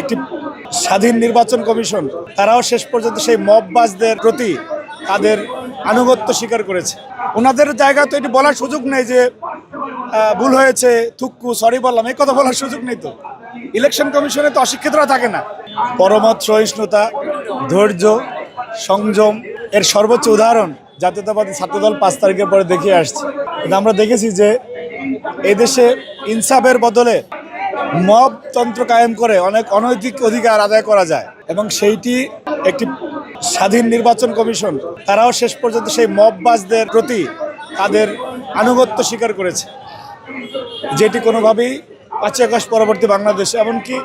একটি স্বাধীন নির্বাচন কমিশন, তারাও শেষ পর্যন্ত সেই মববাজদের প্রতি তাদের আনুগত্য স্বীকার করেছে। ওনাদের জায়গা তো এটি বলার সুযোগ নেই যে ভুল হয়েছে, থুক্কু সরি বললাম, এই কথা বলার সুযোগ নেই তো। ইলেকশন কমিশনে তো অশিক্ষিতরা থাকে না। পরমত, সহিষ্ণুতা, ধৈর্য, সংযম, এর সর্বোচ্চ উদাহরণ জাতীয়তাবাদী ছাত্রদল পাঁচ তারিখের পরে দেখিয়ে আসছে। আমরা দেখেছি যে এই দেশে ইনসাফের বদলে মব তন্ত্র কায়েম করে অনেক অনৈতিক অধিকার আদায় করা যায় এবং সেইটি একটি স্বাধীন নির্বাচন কমিশন, তারাও শেষ পর্যন্ত সেই মববাজদের প্রতি তাদের আনুগত্য স্বীকার করেছে। যেটি কোনোভাবেই পাঁচই আগস্ট পরবর্তী বাংলাদেশ এমনকি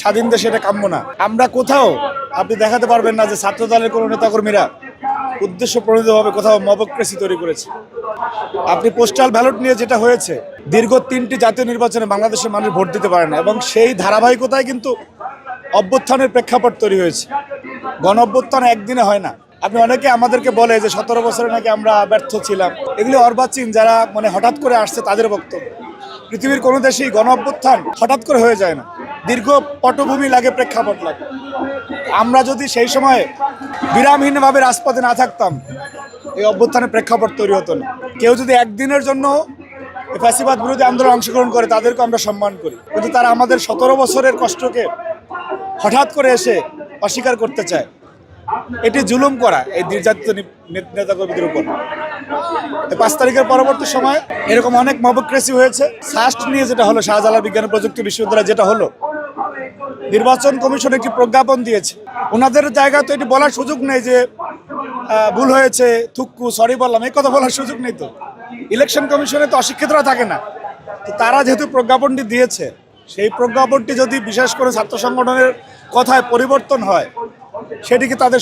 স্বাধীন দেশে এটা কাম্য না। আমরা কোথাও আপনি দেখাতে পারবেন না যে ছাত্র দলের কোনো নেতাকর্মীরা উদ্দেশ্য প্রণীতভাবে কোথাও মবক্রেসি তৈরি করেছে। আপনি পোস্টাল ব্যালট নিয়ে যেটা হয়েছে দীর্ঘ তিনটি জাতীয় নির্বাচনে বাংলাদেশের মানুষ ভোট দিতে পারে না এবং সেই ধারাবাহিকতায় কিন্তু অভ্যুত্থানের প্রেক্ষাপট তৈরি হয়েছে। গণ অভ্যুত্থান একদিনে হয় না। আপনি অনেকে আমাদেরকে বলে যে সতেরো বছরে নাকি আমরা ব্যর্থ ছিলাম। এগুলি অর্বাচীন যারা মানে হঠাৎ করে আসছে তাদের বক্তব্য। পৃথিবীর কোনো দেশেই গণ অভ্যুত্থান হঠাৎ করে হয়ে যায় না। দীর্ঘ পটভূমি লাগে, প্রেক্ষাপট লাগে। আমরা যদি সেই সময়ে বিরামহীনভাবে রাজপথে না থাকতাম, এই অভ্যুত্থানের প্রেক্ষাপট তৈরি হতো না। কেউ যদি একদিনের জন্য ফ্যাসিবাদ বিরোধী আন্দোলন অংশগ্রহণ করে তাদেরকে আমরা সম্মান করি। কিন্তু তারা আমাদের সতেরো বছরের কষ্টকে হঠাৎ করে এসে অস্বীকার করতে চায়। এটি জুলুম করা এই নির্যাতিত নেতাকর্মীদের উপর। পাঁচ তারিখের পরবর্তী সময় এরকম অনেক মবক্রেসি হয়েছে। সাস্ট নিয়ে যেটা হলো শাহজালাল বিজ্ঞান প্রযুক্তি বিশ্ববিদ্যালয় যেটা হলো, নির্বাচন কমিশন একটি প্রজ্ঞাপন দিয়েছে। ওনাদের জায়গা তো এটি বলার সুযোগ নেই যে ভুল হয়েছে, থুক্কু সরি বললাম, এই কথা বলার সুযোগ নেই তো। ইলেকশন কমিশনে তো অশিক্ষিতরা থাকে না। তো তারা যেহেতু প্রজ্ঞাপনটি দিয়েছে, সেই প্রজ্ঞাপনটি যদি বিশেষ করে ছাত্র সংগঠনের কথায় পরিবর্তন হয় সেটিকে তাদের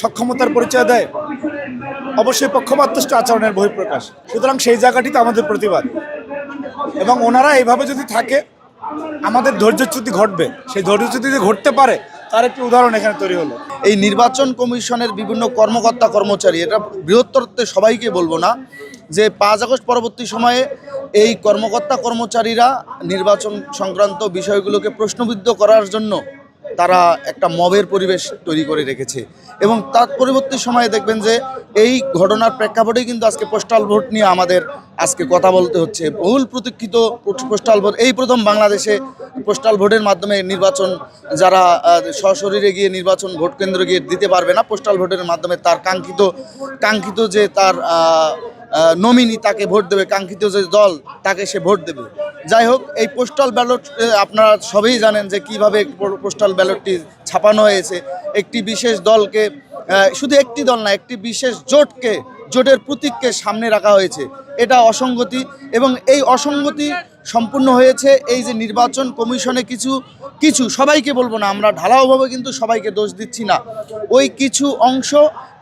সক্ষমতার পরিচয় দেয়? অবশ্যই পক্ষপাতষ্ট আচরণের বহিঃপ্রকাশ। সুতরাং সেই জায়গাটিতে আমাদের প্রতিবাদ। এবং ওনারা এইভাবে যদি থাকে, আমাদের ধৈর্যচ্যুতি ঘটবে। সেই ধৈর্যচ্যুতি যদি ঘটতে পারে তার একটি উদাহরণ এখানে তৈরি হলো। এই নির্বাচন কমিশনের বিভিন্ন কর্মকর্তা কর্মচারী, এটা বৃহত্তরত্বে সবাইকে বলব না, যে পাঁচ আগস্ট পরবর্তী সময়ে এই কর্মকর্তা কর্মচারীরা নির্বাচন সংক্রান্ত বিষয়গুলোকে প্রশ্নবিদ্ধ করার জন্য তারা একটা মবের পরিবেশ তৈরি করে রেখেছে। এবং তার পরবর্তী সময়ে দেখবেন যে এই ঘটনার প্রেক্ষাপটেই কিন্তু আজকে পোস্টাল ভোট নিয়ে আমাদের আজকে কথা বলতে হচ্ছে। বহুল প্রতীক্ষিত পোস্টাল ভোট এই প্রথম বাংলাদেশে পোস্টাল ভোটের মাধ্যমে নির্বাচন যারা সশরীরে গিয়ে নির্বাচন ভোট কেন্দ্রে গিয়ে দিতে পারবে না পোস্টাল ভোটের মাধ্যমে তার কাঙ্ক্ষিত কাঙ্ক্ষিত যে তার নমিনি তাকে ভোট দেবে, কাঙ্ক্ষিত যে দল তাকে সে ভোট দেবে। যাই হোক, এই পোস্টাল ব্যালট আপনারা সবেই জানেন যে কীভাবে পোস্টাল ব্যালটটি ছাপানো হয়েছে। একটি বিশেষ দলকে শুধু একটি দল না, একটি বিশেষ জোটকে, জোটের প্রতীককে সামনে রাখা হয়েছে। এটা অসঙ্গতি এবং এই অসঙ্গতি সম্পূর্ণ হয়েছে। এই যে নির্বাচন কমিশনে কিছু কিছু, সবাইকে বলব না আমরা ঢালাওভাবে কিন্তু সবাইকে দোষ দিচ্ছি না। ওই কিছু অংশ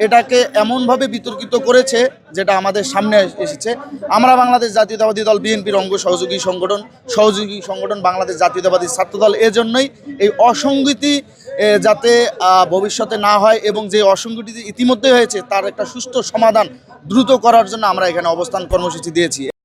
এটাকে এমনভাবে বিতর্কিত করেছে, যেটা আমাদের সামনে এসেছে। আমরা বাংলাদেশ জাতীয়তাবাদী দল, বিএনপির অঙ্গ সহযোগী সংগঠন সহযোগী সংগঠন বাংলাদেশ জাতীয়তাবাদী ছাত্রদল, এজন্যই এই অসঙ্গতি যাতে ভবিষ্যতে না হয় এবং যে অসঙ্গতি ইতিমধ্যে হয়েছে, তার একটা সুষ্ঠু সমাধান দ্রুত করার জন্য আমরা এখানে অবস্থান কর্মসূচি দিয়েছি।